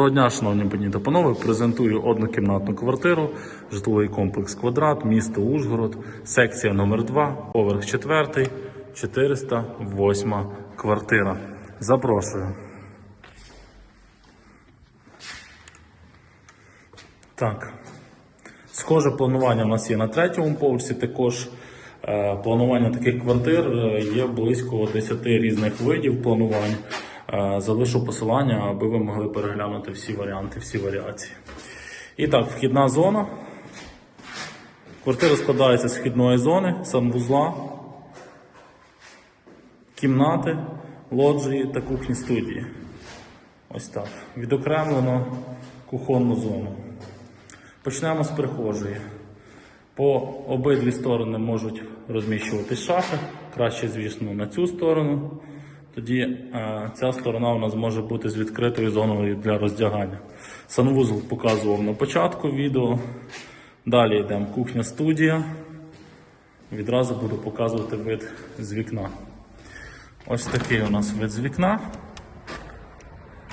Доброго дня, шановні пані та панове, презентую однокімнатну квартиру, житловий комплекс квадрат, місто Ужгород, секція номер 2 поверх 4, 408 квартира. Запрошую. Так. Схоже планування у нас є на третьому поверсі. Також е, планування таких квартир е, є близько 10 різних видів планувань. Е, залишу посилання, аби ви могли переглянути всі варіанти, всі варіації. І так, вхідна зона. Квартира складається з вхідної зони, санвузла, кімнати, лоджії та кухні студії. Ось так. Відокремлено кухонну зону. Почнемо з прихожої. По обидві сторони можуть розміщуватись шафи. Краще, звісно, на цю сторону. Тоді е, ця сторона у нас може бути з відкритою зоною для роздягання. Санвузол показував на початку відео. Далі йдемо кухня-студія. Відразу буду показувати вид з вікна. Ось такий у нас вид з вікна.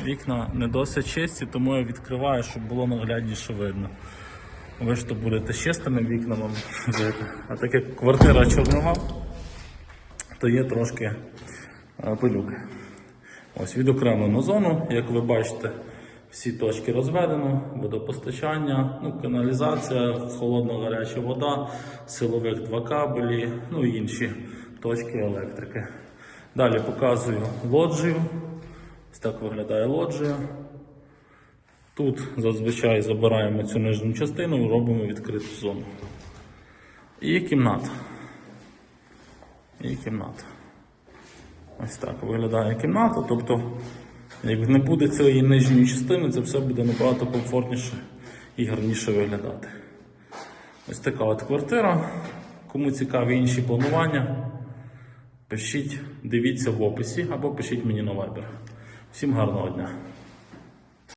Вікна не досить чисті, тому я відкриваю, щоб було наглядніше видно. Ви ж то будете чистими вікнами. А так як квартира чорнова, то є трошки е, пилюки. Ось відокремлену зону, як ви бачите, всі точки розведено, водопостачання, ну, каналізація, холодна гаряча вода, силових два кабелі, ну і інші точки електрики. Далі показую лоджію. Ось так виглядає лоджія. Тут зазвичай забираємо цю нижню частину і робимо відкриту зону. І кімната. І кімната. Ось так виглядає кімната. Тобто, як не буде цієї нижньої частини, це все буде набагато комфортніше і гарніше виглядати. Ось така от квартира. Кому цікаві інші планування, пишіть, дивіться в описі або пишіть мені на Viber. Всім гарного дня!